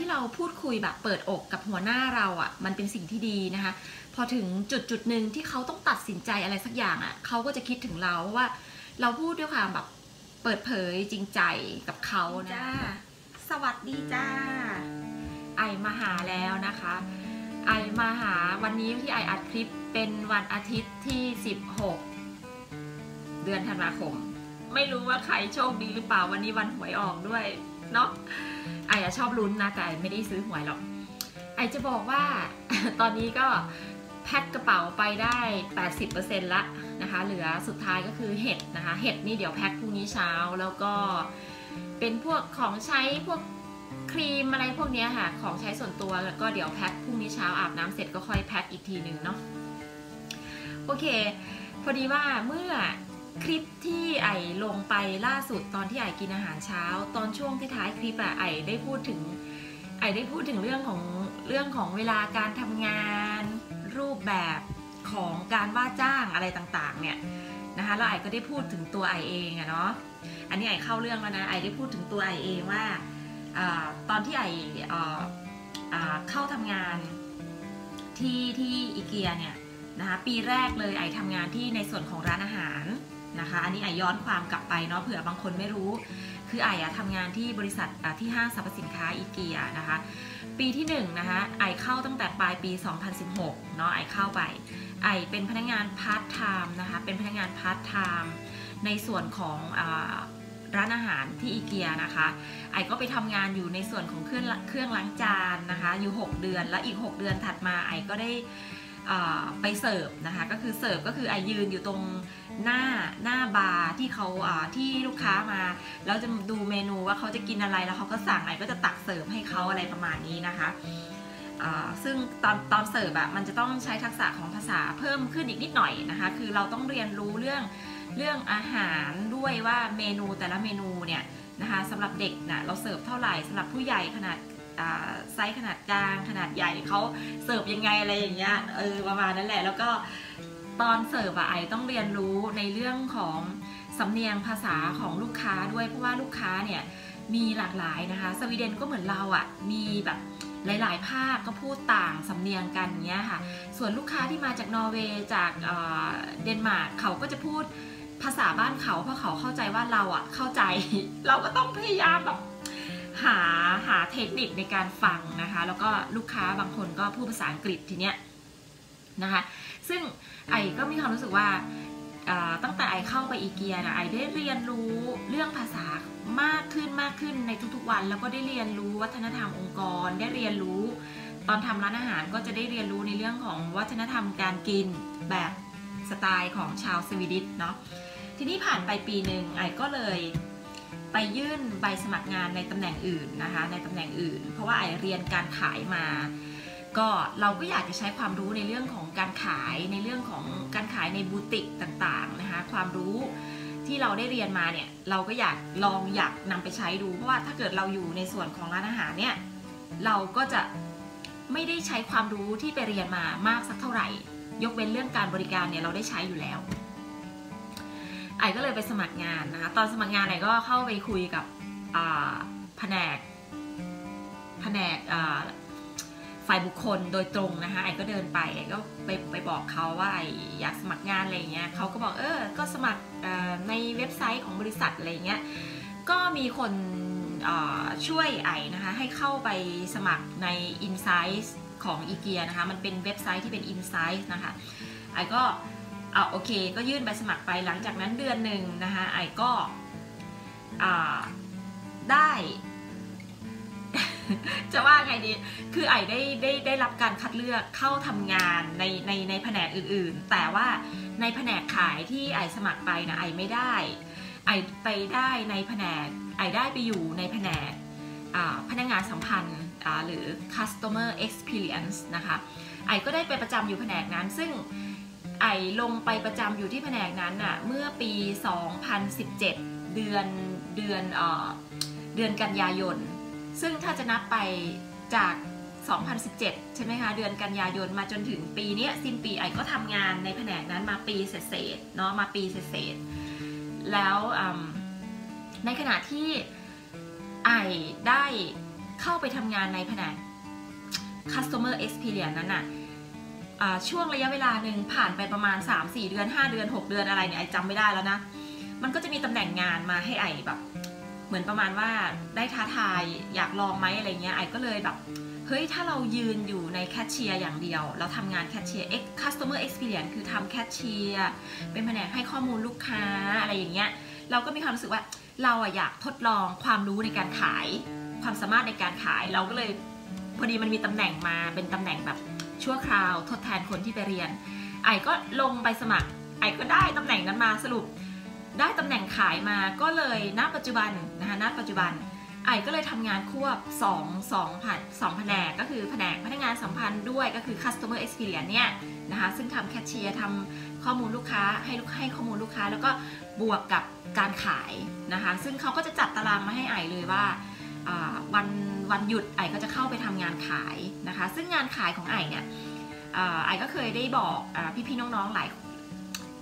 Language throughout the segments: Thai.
ที่เราพูดคุยแบบเปิดอกกับหัวหน้าเราอะ่ะ มันเป็นสิ่งที่ดีนะคะ พอถึงจุดจุดหนึ่งที่เขาต้องตัดสินใจอะไรสักอย่างอะ่ะเขาก็จะคิดถึงเราว่า เราพูดด้วยความแบบเปิดเผยจริงใจกับเขานะจ้าสวัสดีจ้า ไอมาหาแล้วนะคะ ไอมาหาวันนี้ที่ไออัดคลิปเป็นวันอาทิตย์ที่ 16 เดือนธันวาคม ไม่รู้ว่าใครโชคดีหรือเปล่าวันนี้วันหวยออกด้วย เนาะไออะชอบลุ้นนะแต่ไอไม่ได้ซื้อหวยหรอกไอจะบอกว่าตอนนี้ก็แพ็คกระเป๋าไปได้ 80%ละนะคะ เหลือสุดท้ายก็คือเห็ดนะคะ เห็ดนี่เดี๋ยวแพ็คพรุ่งนี้เช้าแล้วก็เป็นพวกของใช้พวกครีมอะไรพวกนี้ค่ะ ของใช้ส่วนตัวแล้วก็เดี๋ยวแพ็คพรุ่งนี้เช้าอาบน้ำเสร็จก็ค่อยแพ็คอีกทีหนึ่งเนาะโอเค พอดีว่าเมื่อ คลิปที่ไอลงไปล่าสุดตอนที่ไอกินอาหารเช้า ตอนช่วงที่ท้ายคลิปอะไอได้พูดถึง ไอได้พูดถึงเรื่องของเรื่องของเวลาการทำงาน รูปแบบของการว่าจ้างอะไรต่างๆ เนี่ยนะคะแล้วไอก็ได้พูดถึงตัวไอเองอะเนาะอันนี้ไอเข้าเรื่องแล้วนะไอได้พูดถึงตัวไอเองว่าอตอนที่ไอเข้าทำงานที่ที่อีเกียเนี่ยนะคะปีแรกเลยไอทำงานที่ในส่วนของร้านอาหาร นะคะ อันนี้ไอย้อนความกลับไปเนาะเผื่อบางคนไม่รู้ คือไออะทำงานที่บริษัทที่ห้างสรรพสินค้าอีเกียนะคะ ปีที่1นนะคะไอเข้าตั้งแต่ปลายปี 2016 เนาะไอเข้าไปไอเป็นพนักงานพาร์ทไทม์นะคะ เป็นพนักงานพาร์ทไทม์ในส่วนของอร้านอาหารที่อีเกียนะคะ ไอก็ไปทำงานอยู่ในส่วนของเครื่องเครื่องล้างจานนะคะ อยู่ 6 เดือน แล้วอีก 6 เดือนถัดมาไอก็ได้ ไปเสิร์ฟนะคะก็คือเสิร์ฟก็คือไอยืนอยู่ตรงหน้าหน้าบาร์ที่เขาที่ลูกค้ามาแล้วจะดูเมนูว่าเขาจะกินอะไรแล้วเขาก็สั่งไอก็จะตักเสิร์ฟให้เขาอะไรประมาณนี้นะคะซึ่งตอนตอนเสิร์ฟอะมันจะต้องใช้ทักษะของภาษาเพิ่มขึ้นอีกนิดหน่อยนะคะ คือเราต้องเรียนรู้เรื่องเรื่องอาหารด้วยว่าเมนูแต่ละเมนูเนี่ยนะคะสำหรับเด็กนะเราเสิร์ฟเท่าไหร่สำหรับผู้ใหญ่ขนาด ไซส์ขนาดกลางขนาดใหญ่เขาเสิร์ฟยังไงอะไรอย่างเงี้ยเออประมาณนั้นแหละ แล้วก็ตอนเสิร์ฟอะไอต้องเรียนรู้ในเรื่องของสำเนียงภาษาของลูกค้าด้วยเพราะว่าลูกค้าเนี่ยมีหลากหลายนะคะ สวีเดนก็เหมือนเราอะมีแบบหลาย ๆ ภาคก็พูดต่างสำเนียงกันเงี้ยค่ะ ส่วนลูกค้าที่มาจากนอร์เวย์จากเดนมาร์กเขาก็จะพูดภาษาบ้านเขาเพราะเขาเข้าใจว่าเราอะเข้าใจ เราก็ต้องพยายามแบบ หาหาเทคนิคในการฟังนะคะ แล้วก็ลูกค้าบางคนก็พูดภาษาอังกฤษทีเนี้ยนะคะ ซึ่งไอก็มีความรู้สึกว่าตั้งแต่ไอเข้าไปอีเกียนะไอได้เรียนรู้เรื่องภาษามากขึ้นมากขึ้นในทุกๆวัน แล้วก็ได้เรียนรู้วัฒนธรรมองค์กร ได้เรียนรู้ ตอนทำร้านอาหารก็จะได้เรียนรู้ในเรื่องของวัฒนธรรมการกินแบบสไตล์ของชาวสวีดิชเนาะทีนี้ผ่านไปปีหนึ่งไอก็เลย ไปยื่นใบสมัครงานในตำแหน่งอื่นนะคะในตำแหน่งอื่น เพราะว่าไอเรียนการขายมา ก็เราก็อยากจะใช้ความรู้ในเรื่องของการขายในเรื่องของการขายในบูติกต่างๆนะคะความรู้ที่เราได้เรียนมาเนี่ยเราก็อยากลองอยากนำไปใช้ดู เพราะว่าถ้าเกิดเราอยู่ในส่วนของร้านอาหารเนี่ยเราก็จะไม่ได้ใช้ความรู้ที่ไปเรียนมามากสักเท่าไหร่ ยกเว้นเรื่องการบริการเนี่ยเราได้ใช้อยู่แล้ว ไอก็เลยไปสมัครงานนะคะตอนสมัครงานไอก็เข้าไปคุยกับแผนกแผนกฝ่ายบุคคลโดยตรงนะคะไอก็เดินไปไอก็ไปไปบอกเขาว่าไออยากสมัครงานอะไรเงี้ยเขาก็บอกเออก็สมัครในเว็บไซต์ของบริษัทอะไรเงี้ยก็มีคนช่วยไอนะคะให้เข้าไปสมัครใน Insight ของอีเกียนะคะมันเป็นเว็บไซต์ที่เป็น Insight นะคะไอก็ อ่าโอเค ก็ยื่นใบสมัครไปหลังจากนั้นเดือนหนึ่งนะคะไอก็ได้จะว่าไงดี คือไอได้ได้ได้รับการคัดเลือกเข้าทำงานในในในแผนกอื่นๆ แต่ว่าในแผนกขายที่ไอสมัครไปนะไอไม่ได้ ไอไปได้ในแผนกไอได้ไปอยู่ในแผนกพนักงานสัมพันธ์หรือ customer experience นะคะ ไอก็ได้ไปประจำอยู่แผนกนั้นซึ่ง ไอลงไปประจำอยู่ที่แผนกนั้นน่ะเมื่อปี 2017 เดือนเดือนเออเดือนกันยายน ซึ่งถ้าจะนับไปจาก 2017 ใช่ไหมคะ เดือนกันยายนมาจนถึงปีนี้สิ้นปีไอก็ทำงานในแผนกนั้นมาปีเศษเนาะมาปีเศษแล้วในขณะที่ไอได้เข้าไปทำงานในแผนก customer experience นั้นน่ะ ช่วงระยะเวลาหนึ่งผ่านไปประมาณ 3-4 เดือน 5 เดือน 6 เดือนอะไรเนี่ยไอจำไม่ได้แล้วนะ มันก็จะมีตำแหน่งงานมาให้ไอแบบ เหมือนประมาณว่าได้ท้าทายอยากลองไหมอะไรเงี้ยไอก็เลยแบบเฮ้ยถ้าเรายืนอยู่ในแคชเชียร์อย่างเดียว เราทำงานแคชเชียร์ customer experience คือทำแคชเชียร์เป็นแผนกให้ข้อมูลลูกค้าอะไรอย่างเงี้ยเราก็มีความรู้สึกว่าเราอะอยากทดลองความรู้ในการขาย ความสามารถในการขายเราก็เลยพอดีมันมีตำแหน่งมาเป็นตำแหน่งแบบ ชั่วคราวทดแทนคนที่ไปเรียน ไอ้ก็ลงไปสมัคร ไอ้ก็ได้ตำแหน่งนั้นมาสรุป ได้ตำแหน่งขายมาก็เลยณปัจจุบันนะคะณปัจจุบัน ไอ้ก็เลยทำงานควบ2 2ผ่าน2แผนกก็คือแผนกพนักงานสัมพันธ์ด้วยก็คือ customer experience เนี่ยนะคะซึ่งทำแคชเชียร์ทำข้อมูลลูกค้าให้ลูกให้ข้อมูลลูกค้า แล้วก็บวกกับการขายนะคะซึ่งเขาก็จะจัดตารางมาให้ไอเลยว่า วันวันหยุดไอก็จะเข้าไปทำงานขายนะคะ ซึ่งงานขายของไอเนี่ยไอก็เคยได้บอกพี่ๆน้องๆหลาย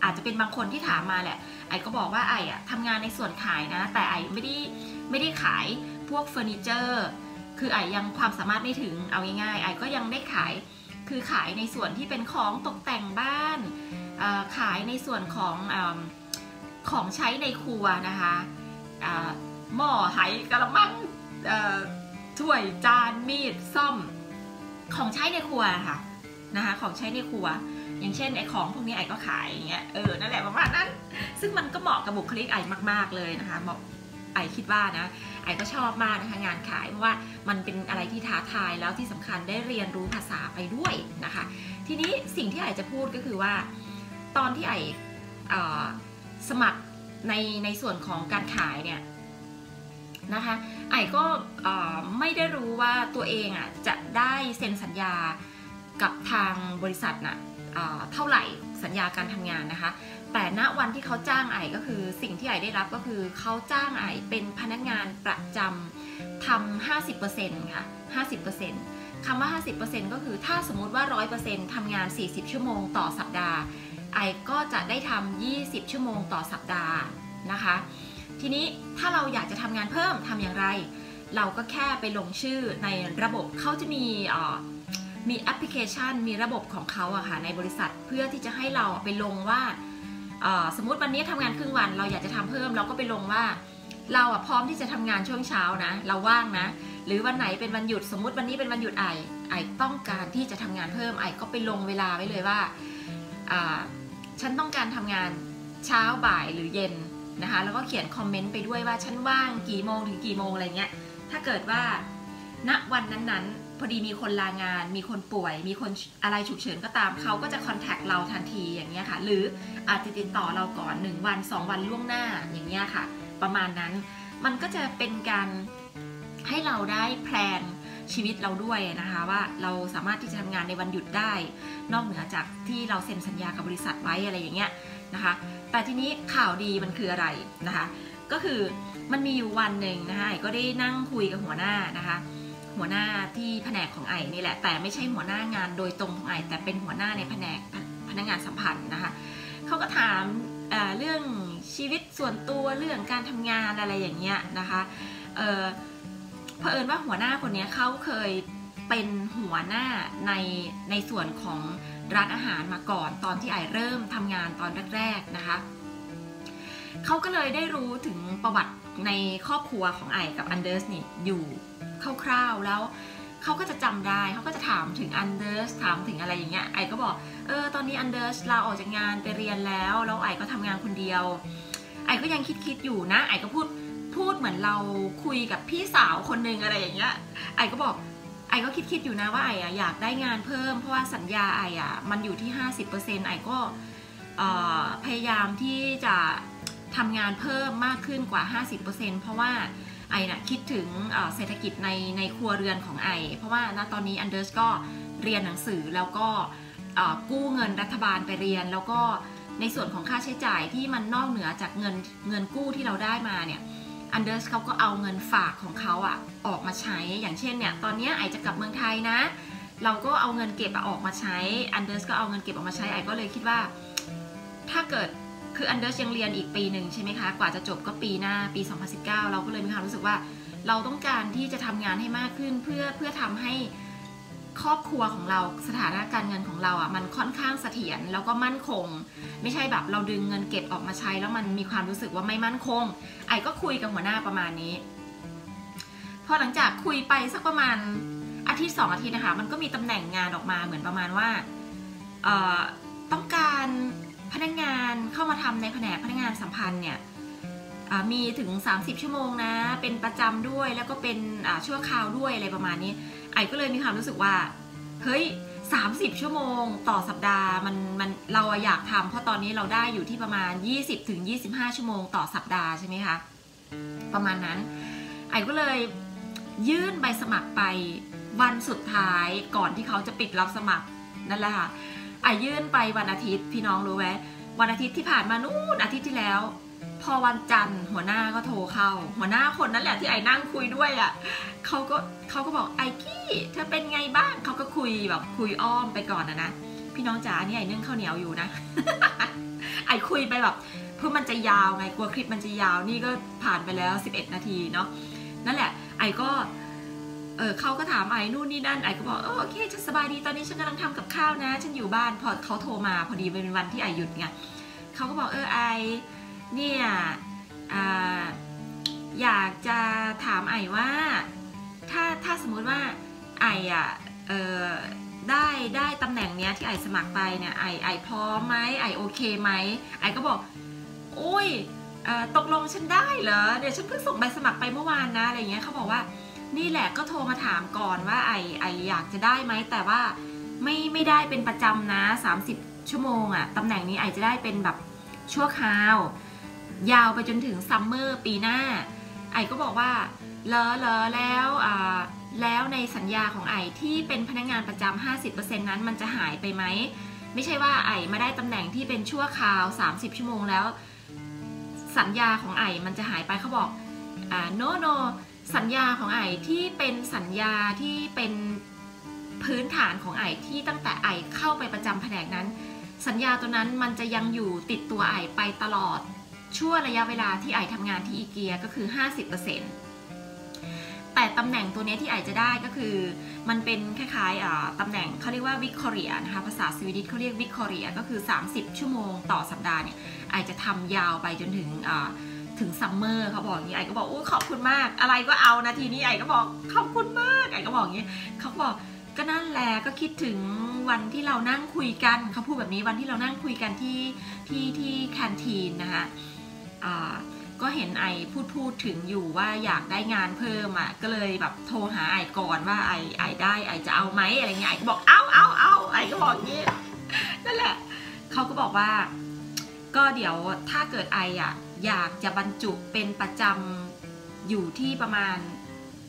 อาจจะเป็นบางคนที่ถามมาแหละไอก็บอกว่าไออะทำงานในส่วนขายนะ แต่ไอไม่ได้ไม่ได้ขายพวกเฟอร์นิเจอร์คือไอยังความสามารถไม่ถึงเอาง่ายๆไอก็ยังได้ขายคือขายในส่วนที่เป็นของตกแต่งบ้านขายในส่วนของของใช้ในครัวนะคะหม้อไหกระมัง ถ้วยจานมีดซ่อมของใช้ในครัวค่ะนะคะ ของใช้ในครัว อย่างเช่นไอ้ของพวกนี้ไอ้ก็ขายอย่างเงี้ยเออนั่นแหละประมาณนั้น ซึ่งมันก็เหมาะกับบุคลิกไอ้มาก ๆเลยนะคะเหมาะไอ้คิดว่านะไอ้ก็ชอบมากนะคะงานขายเพราะว่ามันเป็นอะไรที่ท้าทายแล้วที่สำคัญได้เรียนรู้ภาษาไปด้วยนะคะ ทีนี้สิ่งที่ไอ้จะพูดก็คือว่า ตอนที่ไอ้สมัครในในส่วนของการขายเนี่ย นะคะไอ้ก็ไม่ได้รู้ว่าตัวเองอะจะได้เซ็นสัญญากับทางบริษัทน่ะเท่าไหร่สัญญาการทำงานนะคะ แต่ณวันที่เขาจ้างไอ้ก็คือสิ่งที่ไอ้ได้รับก็คือเขาจ้างไอ้เป็นพนักงานประจำทำ50%ค่ะ 50%คำว่า 50%ก็คือถ้าสมมุติว่า 100%ทำงาน 40 ชั่วโมงต่อสัปดาห์ ไอก็จะได้ทำ20 ชั่วโมงต่อสัปดาห์นะคะ ทีนี้ถ้าเราอยากจะทำงานเพิ่มทำอย่างไร เราก็แค่ไปลงชื่อในระบบเขาจะมีมีแอปพลิเคชัน มีระบบของเขาอะค่ะในบริษัทเพื่อที่จะให้เราไปลงว่าสมมติวันนี้ทำงานครึ่งวัน เราอยากจะทำเพิ่มเราก็ไปลงว่า เราอะพร้อมที่จะทำงานช่วงเช้านะเราว่างนะ หรือวันไหนเป็นวันหยุดสมมติวันนี้เป็นวันหยุดไอไอต้องการที่จะทำงานเพิ่มไอก็ไปลงเวลาไว้เลยว่าฉันต้องการทำงานเช้าบ่ายหรือเย็น นะคะ แล้วก็เขียนคอมเมนต์ไปด้วยว่าฉันว่างกี่โมงถึงกี่โมงอะไรเงี้ย ถ้าเกิดว่าณวันนั้นๆ พอดีมีคนลางาน มีคนป่วย มีคนอะไรฉุกเฉินก็ตามเขาก็จะคอนแทคเราทันทีอย่างเงี้ยค่ะ หรืออาจจะติดต่อเราก่อน 1 วัน 2 วันล่วงหน้าอย่างเงี้ยค่ะ ประมาณนั้น มันก็จะเป็นการให้เราได้แพลนชีวิตเราด้วยนะคะว่าเราสามารถที่จะทำงานในวันหยุดได้ นอกเหนือจากที่เราเซ็นสัญญากับบริษัทไว้อะไรอย่างเงี้ยนะคะ แต่ทีนี้ข่าวดีมันคืออะไรนะคะ ก็คือมันมีอยู่วันหนึ่งนะคะไอ้ก็ได้นั่งคุยกับหัวหน้านะคะ หัวหน้าที่แผนกของไอ้นี่แหละ แต่ไม่ใช่หัวหน้างานโดยตรงของไอ้แต่เป็นหัวหน้าในแผนกพนักงานสัมพันธ์นะคะเขาก็ถามเเรื่องชีวิตส่วนตัวเรื่องการทำงานอะไรอย่างเงี้ยนะคะเออเผอิญว่าหัวหน้าคนนี้เขาเคยเป็นหัวหน้าในในส่วนของ ร้านอาหารมาก่อนตอนที่ไอเริ่มทำงานตอนแรกๆนะคะเขาก็เลยได้รู้ถึงประวัติในครอบครัวของไอกับอันเดอร์สนี่อยู่คร่าวๆแล้วเขาก็จะจำได้เขาก็จะถามถึงอันเดอร์สถามถึงอะไรอย่างเงี้ยไอก็บอกเออตอนนี้อันเดอร์สลาออกจากงานไปเรียนแล้วแล้วไอก็ทำงานคนเดียว ไอก็ยังคิดๆอยู่นะ ไอก็พูดพูดเหมือนเราคุยกับพี่สาวคนหนึ่งอะไรอย่างเงี้ยไอก็บอก ก็คิดคิดอยู่นะว่าไออะอยากได้งานเพิ่มเพราะว่าสัญญาไอ้อะมันอยู่ที่ 50%ไอ้ก็พยายามที่จะทำงานเพิ่มมากขึ้นกว่า 50%เพราะว่าไอ้น่ะคิดถึงเศรษฐกิจในในครัวเรือนของไอ เพราะว่าณตอนนี้อันเดอร์สก็เรียนหนังสือแล้วก็กู้เงินรัฐบาลไปเรียน แล้วก็ในส่วนของค่าใช้จ่ายที่มันนอกเหนือจากเงินเงินกู้ที่เราได้มาเนี่ย อันเดอร์สเขาก็เอาเงินฝากของเขาอะออกมาใช้ อย่างเช่นเนี่ยตอนนี้ไอจะกลับเมืองไทยนะ เราก็เอาเงินเก็บออกมาใช้อันเดอร์สก็เอาเงินเก็บออกมาใช้ไอก็เลยคิดว่า ถ้าเกิดคืออันเดอร์สยังเรียนอีกปีหนึ่งใช่ไหมคะ กว่าจะจบก็ปีหน้าปี 2019 เราก็เลยมีความรู้สึกว่า เราต้องการที่จะทำงานให้มากขึ้นเพื่อเพื่อทำให้ ครอบครัวของเราสถานะการเงินของเราอะมันค่อนข้างเสถียรแล้วก็มั่นคง ไม่ใช่แบบเราดึงเงินเก็บออกมาใช้ แล้วมันมีความรู้สึกว่าไม่มั่นคง ไอ้ก็คุยกับหัวหน้าประมาณนี้พอหลังจากคุยไปสักประมาณอาทิตย์สองอาทิตย์นะคะมันก็มีตำแหน่งงานออกมาเหมือนประมาณว่าต้องการพนักงานเข้ามาทำในแผนกพนักงานสัมพันธ์เนี่ยมีถึง 30 ชั่วโมงนะ เป็นประจำด้วยแล้วก็เป็นชั่วคราวด้วยอะไรประมาณนี้ อ้ก็เลยมีความรู้สึกว่า เฮ้ย 30 ชั่วโมงต่อสัปดาห์มันมันเราอยากทำเพราะตอนนี้เราได้อยู่ที่ประมาณ 20ถึงชั่วโมงต่อสัปดาห์ใช่ไหมคะ ประมาณนั้น ไอ้ก็เลยยื่นใบสมัครไปวันสุดท้ายก่อนที่เขาจะปิดรับสมัครนั่นแหละค่ะไอ้ยื่นไปวันอาทิตย์พี่น้องรู้ไหมวันอาทิตย์ที่ผ่านมานู่นอาทิตย์ที่แล้ว พอวันจันทร์หัวหน้าก็โทรเข้า หัวหน้าคนนั้นแหละที่ไอ้นั่งคุยด้วยอะ่ะเขาก็เขาก็บอกไอ้กี้เธอเป็นไงบ้างเขาก็คุยแบบคุยอ้อมไปก่อนนะนะพี่น้องจ๋านี่ไอ้นึ่งข้าวเหนียวอยู่นะไอ้คุยไปแบบเพื่อมันจะยาวไงกลัวคลิปมันจะยาวนี่ก็ผ่านไปแล้ว 11 นาทีเนาะนั่นแหละ ไอ้ก็เออเขาก็ถามไอ้นู่นนี่นั่นไอ้ก็บอกโอเคฉันสบายดีตอนนี้ฉันกำลังทำกับข้าวนะ ฉันอยู่บ้านพอเขาโทรมาพอดีเป็นวันที่ไอหยุดไงเขาก็บอกเออไอ เนี่ยออยากจะถามไอว่าถ้าถ้าสมมุติว่าไออะได้ได้ตำแหน่งเนี้ยที่ไอสมัครไปเนี่ยไอไอพร้อมไหมไอโอเคไหมไอก็บอกโอ้ยตกลงฉันได้เหรอเดี๋ยวฉันเพิ่งส่งใบสมัครไปเมื่อวานนะอะไรเงี้ยเขาบอกว่านี่แหละก็โทรมาถามก่อนว่าไอไออยากจะได้ไหมแต่ว่าไม่ไม่ได้เป็นประจำนะ 30 ชั่วโมงอะตำแหน่งนี้ไอจะได้เป็นแบบชั่วคราว ยาวไปจนถึงซัมเมอร์ปีหน้า ไอก็บอกว่าเลอเลอแล้วแล้วในสัญญาของไอที่เป็นพนักงานประจำ50%นั้นมันจะหายไปไหม ไม่ใช่ว่าไอมาได้ตำแหน่งที่เป็นชั่วคราว 30 ชั่วโมงแล้ว สัญญาของไอมันจะหายไปเขาบอกอ่า no no สัญญาของไอที่เป็นสัญญาที่เป็นพื้นฐานของไอที่ตั้งแต่ไอเข้าไปประจำแผนกนั้น สัญญาตัวนั้นมันจะยังอยู่ติดตัวไอไปตลอด ช่วระยะเวลาที่ไอทำงานที่อีเกียก็คือ 50%แต่ตำแหน่งตัวนี้ที่ไอจะได้ก็คือ มันเป็นคล้ายๆตำแหน่งเขาเรียกว่าวิกอเรียนะคะภาษาสวีดิชเขาเรียกวิกอเรียก็คือ 30 ชั่วโมงต่อสัปดาห์เนี่ยไอจะทำยาวไปจนถึงถึงซัมเมอร์เขาบอกอย่างนี้ไอก็บอกโอ้ขอบคุณมาก อะไรก็เอานะทีนี้ไอก็บอกขอบคุณมากไอก็บอกอย่างนี้เขาบอกก็นั่นแหละก็คิดถึงวันที่เรานั่งคุยกันเขาพูดแบบนี้วันที่เรานั่งคุยกันที่ที่ที่แคนทีนนะคะ ก็เห็นไอพูดพูดถึงอยู่ว่าอยากได้งานเพิ่มอะก็เลยแบบโทรหาไอก่อนว่าไอไอได้ไอจะเอาไหมอะไรเงี้ยไอก็บอกเอาเอาเอาไอก็บอกงี้นั่นแหละเขาก็บอกว่า ก็เดี๋ยวถ้าเกิดไออะอยากจะบรรจุเป็นประจำอยู่ที่ประมาณ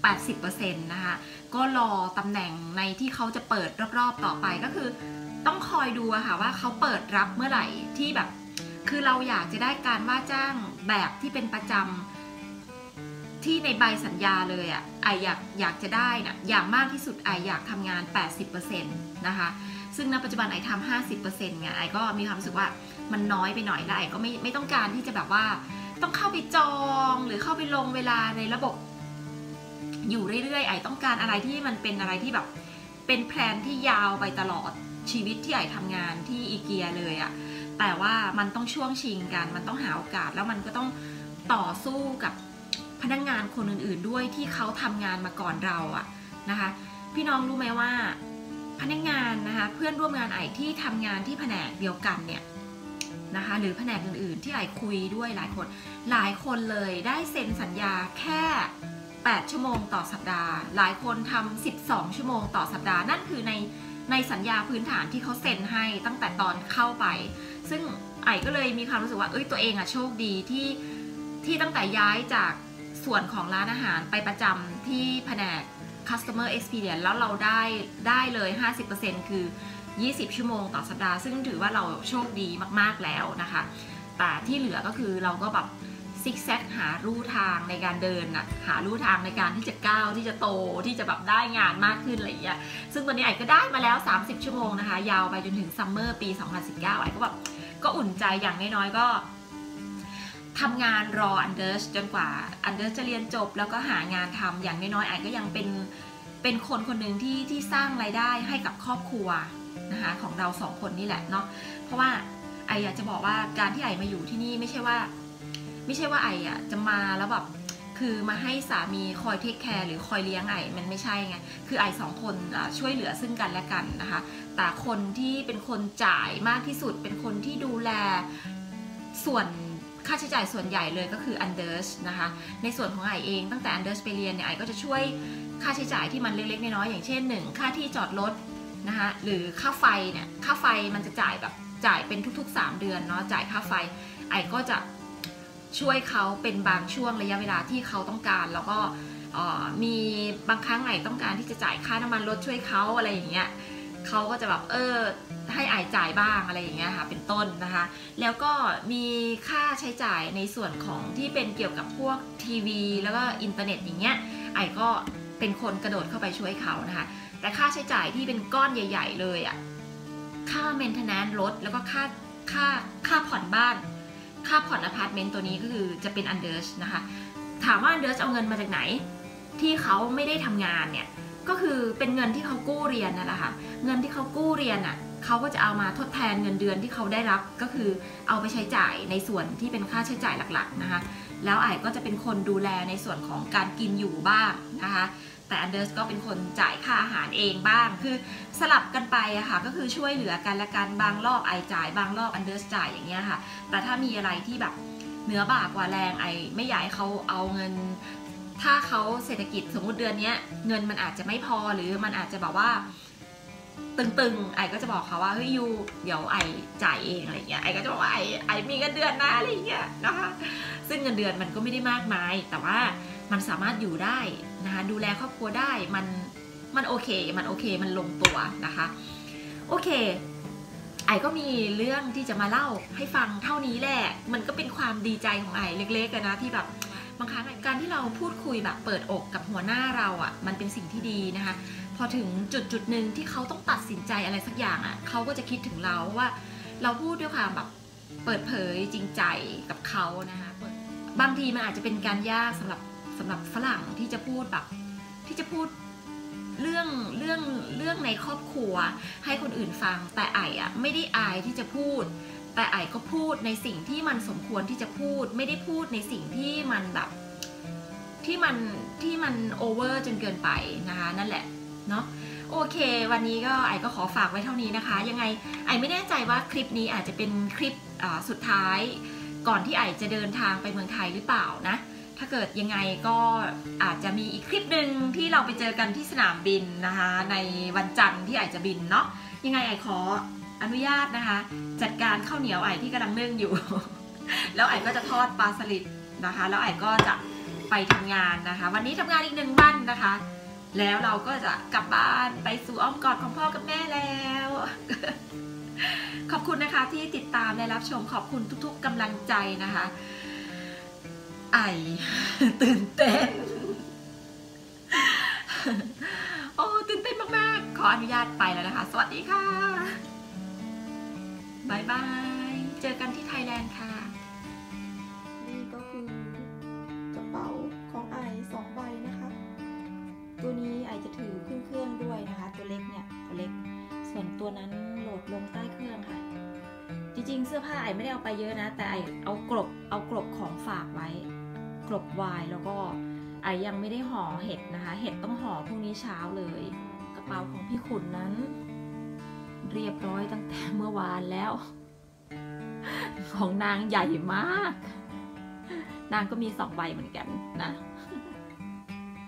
80%นะคะก็รอตำแหน่งในที่เขาจะเปิดรอบๆต่อไปก็คือ ต้องคอยดูอะค่ะว่าเขาเปิดรับเมื่อไหร่ที่แบบ คือเราอยากจะได้การว่าจ้างแบบที่เป็นประจำที่ในใบสัญญาเลยอะไออยากอยากจะได้นะอย่างมากที่สุดไออยากทำงาน 80%นะคะ ซึ่งณปัจจุบันไอทำ50%ไงไอก็มีความรู้สึกว่ามันน้อยไปหน่อยแล้วไอก็ไม่ไม่ต้องการที่จะแบบว่าต้องเข้าไปจองหรือเข้าไปลงเวลาในระบบ อยู่เรื่อยๆ ไอต้องการอะไรที่มันเป็นอะไรที่แบบเป็นแพลนที่ยาวไปตลอดชีวิตที่ไอทำงานที่อีเกียเลยอะ แต่ว่ามันต้องช่วงชิงกัน มันต้องหาโอกาสแล้วมันก็ต้องต่อสู้กับพนักงงานคนอื่นๆด้วยที่เขาทำงานมาก่อนเราอะนะคะ พี่น้องรู้ไหมว่าพนักงานนะคะเพื่อนร่วมงานไอที่ทำงานที่แผนกเดียวกันเนี่ยนะคะหรือแผนกอื่นๆที่ไอคุยด้วยหลายคนหลายคนเลยได้เซ็นสัญญาแค่ 8 ชั่วโมงต่อสัปดาห์ หลายคนทำ12 ชั่วโมงต่อสัปดาห์ นั่นคือในในสัญญาพื้นฐานที่เขาเซ็นให้ตั้งแต่ตอนเข้าไป ซึ่งไอก็เลยมีความรู้สึกว่าเอ้ยตัวเองอะโชคดีที่ที่ตั้งแต่ย้ายจากส่วนของร้านอาหารไปประจำที่แผนก customer experience แล้วเราได้ได้เลย 50%คือ 20 ชั่วโมงต่อสัปดาห์ ซึ่งถือว่าเราโชคดีมาก ๆ แล้วนะคะ แต่ที่เหลือก็คือเราก็แบบ ซิกแซกหาลู่ทางในการเดินนะหาลู่ทางในการที่จะก้าวที่จะโตที่จะแบบได้งานมากขึ้นอะไรอย่างเงี้ยซึ่งตอนนี้ไอ้ก็ได้มาแล้ว 30 ชั่วโมงนะคะ ยาวไปจนถึงซัมเมอร์ปี 2019 ไอ้ก็แบบก็อุ่นใจอย่างน้อยๆก็ทำงานรออันเดอร์สจนกว่าอันเดอร์จะเรียนจบ แล้วก็หางานทำอย่างน้อยๆไอ้ก็ยังเป็นเป็นคนคนหนึ่งที่ที่สร้างรายได้ให้กับครอบครัวนะคะของเราสองคนนี่แหละเนาะเพราะว่าไออยากจะบอกว่าการที่ไอมาอยู่ที่นี่ไม่ใช่ว่า ไม่ใช่ว่าไออะจะมาแล้วแบบคือมาให้สามีคอยเทคแคร์หรือคอยเลี้ยงไอมันไม่ใช่ไง คือไอสองคนช่วยเหลือซึ่งกันและกันนะคะ แต่คนที่เป็นคนจ่ายมากที่สุด เป็นคนที่ดูแลส่วนค่าใช้จ่ายส่วนใหญ่เลยก็คืออันเดอร์สนะคะ ในส่วนของไอเองตั้งแต่อันเดอร์สไปเรียนเนี่ยไอก็จะช่วยค่าใช้จ่ายที่มันเล็กๆ น้อยๆอย่างเช่นหนึ่งค่าที่จอดรถนะคะหรือค่าไฟเนี่ยค่าไฟมันจะจ่ายแบบจ่ายเป็นทุกๆ 3 เดือนเนาะจ่ายค่าไฟไอก็จะ ช่วยเขาเป็นบางช่วงระยะเวลาที่เขาต้องการ แล้วก็มีบางครั้งไอต้องการที่จะจ่ายค่าน้ำมันรถช่วยเขาอะไรอย่างเงี้ยเขาก็จะแบบเออให้ไอจ่ายบ้างอะไรอย่างเงี้ยค่ะเป็นต้นนะคะ แล้วก็มีค่าใช้จ่ายในส่วนของที่เป็นเกี่ยวกับพวกทีวี แล้วก็อินเทอร์เน็ตอย่างเงี้ยไอก็เป็นคนกระโดดเข้าไปช่วยเขานะคะ แต่ค่าใช้จ่ายที่เป็นก้อนใหญ่ ๆ เลยอะค่าเมนเทนแนนรถแล้วก็ค่าค่าค่าผ่อนบ้าน ค่าผ่อนอพาร์ตเมนต์ตัวนี้ก็คือจะเป็นอันเดอร์สนะคะ ถามว่าอันเดอร์สเอาเงินมาจากไหน ที่เขาไม่ได้ทำงานเนี่ย ก็คือเป็นเงินที่เขากู้เรียนนั่นแหละค่ะ เงินที่เขากู้เรียนอะเขาก็จะเอามาทดแทนเงินเดือนที่เขาได้รับก็คือเอาไปใช้จ่ายในส่วนที่เป็นค่าใช้จ่ายหลักๆนะคะ แล้วไอ้ก็จะเป็นคนดูแลในส่วนของการกินอยู่บ้างนะคะ แต่อันเดอร์สก็เป็นคนจ่ายค่าอาหารเองบ้าง คือสลับกันไปอะค่ะ ก็คือช่วยเหลือกันและกันบางรอบไอจ่าย บางรอบอันเดอร์สจ่ายอย่างเงี้ยค่ะ แต่ถ้ามีอะไรที่แบบเนื้อบากกว่าแรงไอไม่อยากให้เขาเอาเงิน ถ้าเขาเศรษฐกิจสมมุติเดือนนี้เงินมันอาจจะไม่พอหรือมันอาจจะแบบว่าตึงๆ ไอก็จะบอกเขาว่าเฮ้ยยูเดี๋ยวไอจ่ายเองอะไรเงี้ย ไอก็จะบอกว่าไอไอมีเงินเดือนนะอะไรเงี้ยนะคะ ซึ่งเงินเดือนมันก็ไม่ได้มากมาย แต่ว่า มันสามารถอยู่ได้นะคะดูแลครอบครัวได้มันมันโอเค มันโอเคมันลงตัวนะคะโอเคไอก็มีเรื่องที่จะมาเล่าให้ฟังเท่านี้แหละ มันก็เป็นความดีใจของไอเล็กๆนะที่แบบบางครั้งการที่เราพูดคุยแบบเปิดอกกับหัวหน้าเราอะ่ะมันเป็นสิ่งที่ดีนะคะ พอถึงจุดจุดหนึ่งที่เขาต้องตัดสินใจอะไรสักอย่างอะ่ะเขาก็จะคิดถึงเราว่า เราพูดด้วยความแบบเปิดเผยจริงใจกับเขานะคะบางทีมันอาจจะเป็นการยากสำหรับ สำหรับฝรั่งที่จะพูดแบบที่จะพูดเรื่องเรื่องเรื่องในครอบครัวให้คนอื่นฟัง แต่ไอ้อะไม่ได้อายที่จะพูด แต่ไอ้ก็พูดในสิ่งที่มันสมควรที่จะพูด ไม่ได้พูดในสิ่งที่มันแบบที่มันที่มันโอเวอร์จนเกินไปนะคะนั่นแหละเนาะโอเค วันนี้ก็ไอก็ขอฝากไว้เท่านี้นะคะ ยังไงไอไม่แน่ใจว่าคลิปนี้อาจจะเป็นคลิปสุดท้าย ก่อนที่ไอจะเดินทางไปเมืองไทยหรือเปล่านะ ถ้าเกิดยังไงก็อาจจะมีอีกคลิปหนึ่งที่เราไปเจอกันที่สนามบินนะคะ ในวันจันทร์ที่ไอจะบินเนาะยังไงไอขออนุญาตนะคะ จัดการข้าวเหนียวไอที่กำลังนึ่งอยู่ แล้วไอก็จะทอดปลาสลิดนะคะ แล้วไอก็จะไปทำงานนะคะ วันนี้ทำงานอีกหนึ่งวันนะคะ แล้วเราก็จะกลับบ้านไปสู่อ้อมกอดของพ่อกับแม่แล้วขอบคุณนะคะที่ติดตามและรับชมขอบคุณทุกๆกำลังใจนะคะ ไอตื่นเต้น โอ้ตื่นเต้นมาก ๆ ขออนุญาตไปแล้วนะคะ สวัสดีค่ะบายบาย เจอกันที่ไทยแลนด์ค่ะ นี่ก็คือกระเป๋าของไอสองใบนะคะ ตัวนี้ไอจะถือขึ้นเครื่องด้วยนะคะ ตัวเล็กเนี่ยตัวเล็ก ส่วนตัวนั้นโหลดลงใต้เครื่องค่ะ จริงๆ เสื้อผ้าไอไม่ได้เอาไปเยอะนะ แต่ไอเอากรบเอากรบของฝากไว้ กลบวายแล้วก็ไอยังไม่ได้ห่อเห็ดนะคะ เห็ดต้องห่อพรุ่งนี้เช้าเลย กระเป๋าของพี่ขุนนั้น เรียบร้อยตั้งแต่เมื่อวานแล้ว ของนางใหญ่มาก นางก็มีสองใบเหมือนกันนะ